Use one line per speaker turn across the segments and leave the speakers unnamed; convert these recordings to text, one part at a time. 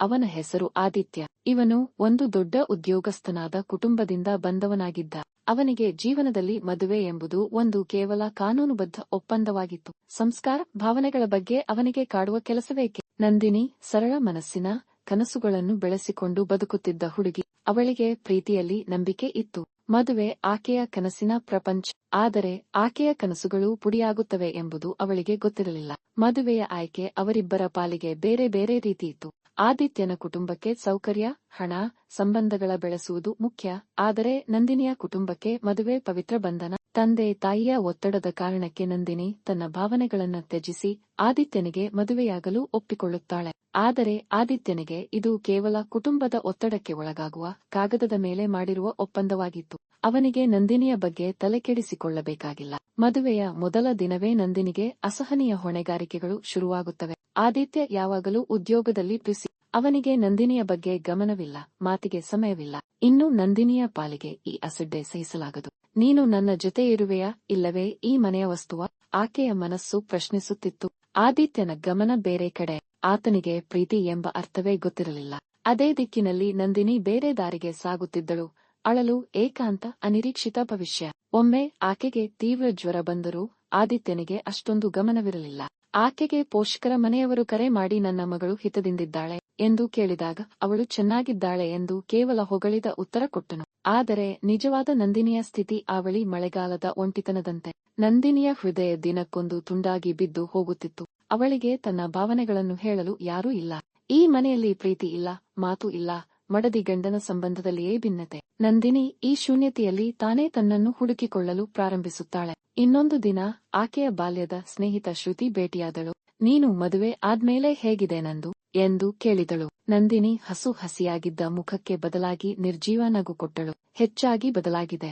ಅವನ ಹೆಸರು ಆದಿತ್ಯ. ಇವನು ಒಂದು ದೊಡ್ಡ ಉದ್ಯೋಗಸ್ಥನಾದ ಕುಟುಂಬದಿಂದ ಬಂದವನಾಗಿದ್ದ. ಅವನಿಗೆ ಜೀವನದಲ್ಲಿ ಮದುವೆ ಎಂಬುದು ಒಂದು ಕೇವಲ ಕಾನೂನುಬದ್ಧ ಒಪ್ಪಂದವಾಗಿತ್ತು. ಸಂಸ್ಕಾರ ಭಾವನೆಗಳ ಬಗ್ಗೆ ಅವನಿಗೆ ಕಾಡುವ ಕೆಲಸವೇಕೆ? ನಂದಿನಿ ಸರಳ ಮನಸ್ಸಿನ ಕನಸುಗಳನ್ನು ಬೆಳೆಸಿಕೊಂಡು ಬದುಕುತ್ತಿದ್ದ ಹುಡುಗಿ ಅವಳಿಗೆ ಪ್ರೀತಿಯಲ್ಲಿ ನಂಬಿಕೆ ಇತ್ತು. ಮದುವೆ ಆಕೆಯ ಕನಸಿನ ಪ್ರಪಂಚ. ಆದರೆ ಆಕೆಯ ಕನಸುಗಳು ಪುಡಿಯಾಗುತ್ತವೆ ಎಂಬುದು ಅವಳಿಗೆ ಗೊತ್ತಿರಲಿಲ್ಲ. ಮದುವೆಯ ಆಯ್ಕೆ ಅವರಿಬ್ಬರ ಪಾಲಿಗೆ ಬೇರೆ ಬೇರೆ ರೀತಿಯಿತ್ತು ಆದಿತ್ಯನ ಕುಟುಂಬಕ್ಕೆ ಸೌಕರ್ಯ, ಹಣ, ಸಂಬಂಧಗಳ ಬೆಳೆಸುವುದು ಮುಖ್ಯ. ಆದರೆ ನಂದಿನಿಯ ಕುಟುಂಬಕ್ಕೆ ಮದುವೆ ಪವಿತ್ರ ಬಂಧನ, ತಂದೆ ತಾಯಿಯ ಒತ್ತಡದ ಕಾರಣಕ್ಕೆ ನಂದಿನಿ ತನ್ನ ಭಾವನೆಗಳನ್ನ ತ್ಯಜಿಸಿ ಆದಿತ್ಯನಿಗೆ ಮದುವೆಯಾಗಲು ಒಪ್ಪಿಕೊಳ್ಳುತ್ತಾಳೆ. ಆದರೆ ಆದಿತ್ಯನಿಗೆ ಇದು ಕೇವಲ ಕುಟುಂಬದ ಒತ್ತಡಕ್ಕೆ ಒಳಗಾಗುವ ಕಾಗದದ ಮೇಲೆ ಮಾಡಿರುವ ಒಪ್ಪಂದವಾಗಿತ್ತು. ಅವನಿಗೆ ನಂದಿನಿಯ ಬಗ್ಗೆ ತಲೆಕೆಡಿಸಿಕೊಳ್ಳಬೇಕಾಗಿಲ್ಲ. ಮದುವೆಯ ಮೊದಲ ದಿನವೇ ನಂದಿನಿಗೆ ಅಸಹನೀಯ ಹೊಣೆಗಾರಿಕೆಗಳು ಶುರುವಾಗುತ್ತವೆ. ಆದಿತ್ಯ ಯಾವಾಗಲೂ ಉದ್ಯೋಗದಲ್ಲಿ ಬಿಸಿ. ಅವನಿಗೆ ನಂದಿನಿಯ ಬಗ್ಗೆ ಗಮನವಿಲ್ಲ, ಮಾತಿಗೆ ಸಮಯವಿಲ್ಲ. ಇನ್ನು ನಂದಿನಿಯ ಪಾಲಿಗೆ ಈ ಅಸಡ್ಡೆ ಸಹಿಸಲಾಗದು. ನೀನು ನನ್ನ ಜೊತೆ ಇರುವೆಯಾ? ಇಲ್ಲವೇ, ಈ ಮನೆಯ ವಸ್ತುವ? ಆಕೆಯ ಮನಸ್ಸು ಪ್ರಶ್ನಿಸುತ್ತಿತ್ತು. ಆದಿತ್ಯನ ಗಮನ ಬೇರೆ ಕಡೆ. ಆತನಿಗೆ ಪ್ರೀತಿ ಎಂಬ ಅರ್ಥವೇ ಗೊತ್ತಿರಲಿಲ್ಲ. ಅದೇ ದಿಕ್ಕಿನಲ್ಲಿ ನಂದಿನಿ ಬೇರೆ ದಾರಿಗೆ ಸಾಗುತ್ತಿದ್ದಳು. ಅಳಲು ಏಕಾಂತ, ಅನಿರೀಕ್ಷಿತ ಭವಿಷ್ಯ. ಒಮ್ಮೆ ಆಕೆಗೆ ತೀವ್ರ ಜ್ವರ ಬಂದರೂ ಆದಿತ್ಯನಿಗೆ ಅಷ್ಟೊಂದು ಗಮನವಿರಲಿಲ್ಲ. ಆಕೆಗೆ ಪೋಷಕರ ಮನೆಯವರು ಕರೆ ಮಾಡಿ ನನ್ನ ಮಗಳು ಹಿತದಿಂದಿದ್ದಾಳೆ. ಎಂದು ಕೇಳಿದಾಗ ಅವಳು ಚೆನ್ನಾಗಿದ್ದಾಳೆ ಎಂದು ಕೇವಲ ಹೊಗಳಿದ ಉತ್ತರ ಕೊಟ್ಟನು. ಆದರೆ ನಿಜವಾದ ನಂದಿನಿಯ ಸ್ಥಿತಿ ಆವಳಿ ಮಳೆಗಾಲದ ಒಂಟಿತನದಂತೆ. ನಂದಿನಿಯ ಹೃದಯ ದಿನಕ್ಕೊಂದು ತುಂಡಾಗಿ ಬಿದ್ದು ಹೋಗುತ್ತಿತ್ತು. ಅವಳಿಗೆ ತನ್ನ ಭಾವನೆಗಳನ್ನು ಹೇಳಲು ಯಾರೂ ಇಲ್ಲ. ಈ ಮನೆಯಲ್ಲಿ ಪ್ರೀತಿ ಇಲ್ಲ, ಮಾತು ಇಲ್ಲ, ಮಡದಿ ಗಂಡನ ಸಂಬಂಧದಲ್ಲಿಯೇ ಭಿನ್ನತೆ. ನಂದಿನಿ ಈ ಶೂನ್ಯತೆಯಲ್ಲಿ ತಾನೇ ತನ್ನನ್ನು ಹುಡುಕಿಕೊಳ್ಳಲು ಪ್ರಾರಂಭಿಸುತ್ತಾಳೆ. ಇನ್ನೊಂದು ದಿನ ಆಕೆಯ ಬಾಲ್ಯದ ಸ್ನೇಹಿತ ಶ್ರುತಿ ಭೇಟಿಯಾದಳು. ನೀನು ಮದುವೆ ಆದ್ಮೇಲೆ ಹೇಗಿದೆ ನಂದು? ಎಂದು ಕೇಳಿದಳು. ನಂದಿನಿ ಹಸು ಹಸಿಯಾಗಿದ್ದ ಮುಖಕ್ಕೆ ಬದಲಾಗಿ ನಿರ್ಜೀವ ನಗು ಕೊಟ್ಟಳು. ಹೆಚ್ಚಾಗಿ ಬದಲಾಗಿದೆ.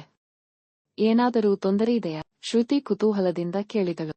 ಏನಾದರೂ ತೊಂದರೆಯಿದೆಯಾ ಶ್ರುತಿ ಕುತೂಹಲದಿಂದ ಕೇಳಿದಳು.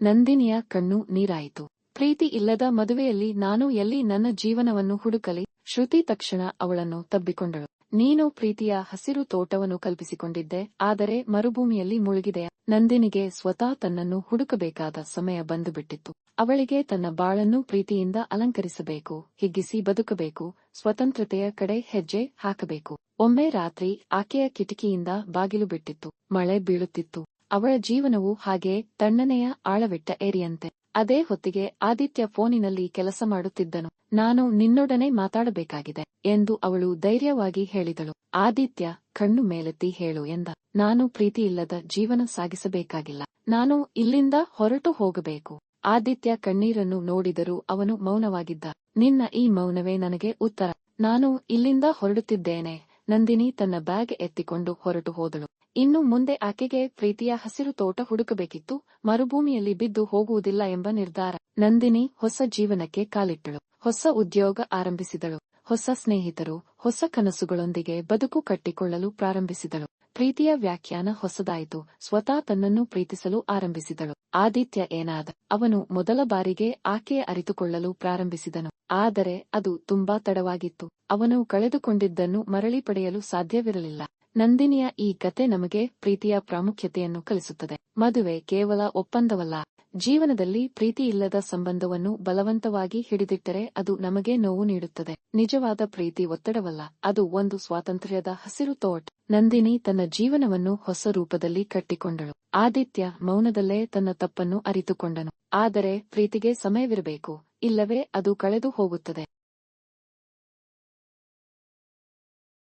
ನಂದಿನಿಯ ಕಣ್ಣು ನೀರಾಯಿತು. ಪ್ರೀತಿ ಇಲ್ಲದ ಮದುವೆಯಲ್ಲಿ ನಾನು ಎಲ್ಲಿ ನನ್ನ ಜೀವನವನ್ನು ಹುಡುಕಲಿ? ಶ್ರುತಿ ತಕ್ಷಣ ಅವಳನ್ನು ತಬ್ಬಿಕೊಂಡಳು. ನೀನು ಪ್ರೀತಿಯ ಹಸಿರು ತೋಟವನ್ನು ಕಲ್ಪಿಸಿಕೊಂಡಿದ್ದೆ, ಆದರೆ ಮರುಭೂಮಿಯಲ್ಲಿ ಮುಳುಗಿದೆ. ನಂದಿನಿಗೆ ಸ್ವತಃ ತನ್ನನ್ನು ಹುಡುಕಬೇಕಾದ ಸಮಯ ಬಂದುಬಿಟ್ಟಿತ್ತು. ಅವಳಿಗೆ ತನ್ನ ಬಾಳನ್ನು ಪ್ರೀತಿಯಿಂದ ಅಲಂಕರಿಸಬೇಕು, ಹಿಗ್ಗಿಸಿ ಬದುಕಬೇಕು, ಸ್ವತಂತ್ರತೆಯ ಕಡೆ ಹೆಜ್ಜೆ ಹಾಕಬೇಕು. ಒಮ್ಮೆ ರಾತ್ರಿ ಆಕೆಯ ಕಿಟಕಿಯಿಂದ ಬಾಗಿಲು ಬಿಟ್ಟಿತ್ತು, ಮಳೆ ಬೀಳುತ್ತಿತ್ತು. ಅವಳ ಜೀವನವು ಹಾಗೆ ತಣ್ಣನೆಯ ಆಳವಿಟ್ಟ ಏರಿಯಂತೆ. ಅದೇ ಹೊತ್ತಿಗೆ ಆದಿತ್ಯ ಫೋನಿನಲ್ಲಿ ಕೆಲಸ ಮಾಡುತ್ತಿದ್ದನು. ನಾನು ನಿನ್ನೊಡನೆ ಮಾತಾಡಬೇಕಾಗಿದೆ ಎಂದು ಅವಳು ಧೈರ್ಯವಾಗಿ ಹೇಳಿದಳು. ಆದಿತ್ಯ, ಕಣ್ಣು ಮೇಲೆತ್ತಿ ಹೇಳು ಎಂದ. ನಾನು ಪ್ರೀತಿಯಿಲ್ಲದ ಜೀವನ ಸಾಗಿಸಬೇಕಾಗಿಲ್ಲ. ನಾನು ಇಲ್ಲಿಂದ ಹೊರಟು ಹೋಗಬೇಕು. ಆದಿತ್ಯ ಕಣ್ಣೀರನ್ನು ನೋಡಿದರೂ ಅವನು ಮೌನವಾಗಿದ್ದ. ನಿನ್ನ ಈ ಮೌನವೇ ನನಗೆ ಉತ್ತರ. ನಾನು ಇಲ್ಲಿಂದ ಹೊರಡುತ್ತಿದ್ದೇನೆ. ನಂದಿನಿ ತನ್ನ ಬ್ಯಾಗ್ ಎತ್ತಿಕೊಂಡು ಹೊರಟು ಹೋದಳು. ಇನ್ನು ಮುಂದೆ ಆಕೆಗೆ ಪ್ರೀತಿಯ ಹಸಿರು ತೋಟ ಹುಡುಕಬೇಕಿತ್ತು. ಮರುಭೂಮಿಯಲ್ಲಿ ಬಿದ್ದು ಹೋಗುವುದಿಲ್ಲ ಎಂಬ ನಿರ್ಧಾರ. ನಂದಿನಿ ಹೊಸ ಜೀವನಕ್ಕೆ ಕಾಲಿಟ್ಟಳು. ಹೊಸ ಉದ್ಯೋಗ ಆರಂಭಿಸಿದಳು. ಹೊಸ ಸ್ನೇಹಿತರು, ಹೊಸ ಕನಸುಗಳೊಂದಿಗೆ ಬದುಕು ಕಟ್ಟಿಕೊಳ್ಳಲು ಪ್ರಾರಂಭಿಸಿದಳು. ಪ್ರೀತಿಯ ವ್ಯಾಖ್ಯಾನ ಹೊಸದಾಯಿತು. ಸ್ವತಃ ತನ್ನನ್ನು ಪ್ರೀತಿಸಲು ಆರಂಭಿಸಿದಳು. ಆದಿತ್ಯ ಏನಾದ, ಅವನು ಮೊದಲ ಬಾರಿಗೆ ಆಕೆಯ ಅರಿತುಕೊಳ್ಳಲು ಪ್ರಾರಂಭಿಸಿದನು. ಆದರೆ ಅದು ತುಂಬಾ ತಡವಾಗಿತ್ತು. ಅವನು ಕಳೆದುಕೊಂಡಿದ್ದನ್ನು ಮರಳಿ ಪಡೆಯಲು ಸಾಧ್ಯವಿರಲಿಲ್ಲ. ನಂದಿನಿಯ ಈ ಕತೆ ನಮಗೆ ಪ್ರೀತಿಯ ಪ್ರಾಮುಖ್ಯತೆಯನ್ನು ಕಲಿಸುತ್ತದೆ. ಮದುವೆ ಕೇವಲ ಒಪ್ಪಂದವಲ್ಲ. ಜೀವನದಲ್ಲಿ ಪ್ರೀತಿ ಇಲ್ಲದ ಸಂಬಂಧವನ್ನು ಬಲವಂತವಾಗಿ ಹಿಡಿದಿಟ್ಟರೆ ಅದು ನಮಗೆ ನೋವು ನೀಡುತ್ತದೆ. ನಿಜವಾದ ಪ್ರೀತಿ ಒತ್ತಡವಲ್ಲ, ಅದು ಒಂದು ಸ್ವಾತಂತ್ರ್ಯದ ಹಸಿರು ತೋಟ್. ನಂದಿನಿ ತನ್ನ ಜೀವನವನ್ನು ಹೊಸ ರೂಪದಲ್ಲಿ ಕಟ್ಟಿಕೊಂಡಳು. ಆದಿತ್ಯ ಮೌನದಲ್ಲೇ ತನ್ನ ತಪ್ಪನ್ನು ಅರಿತುಕೊಂಡನು. ಆದರೆ ಪ್ರೀತಿಗೆ ಸಮಯವಿರಬೇಕು, ಇಲ್ಲವೇ ಅದು ಕಳೆದು ಹೋಗುತ್ತದೆ.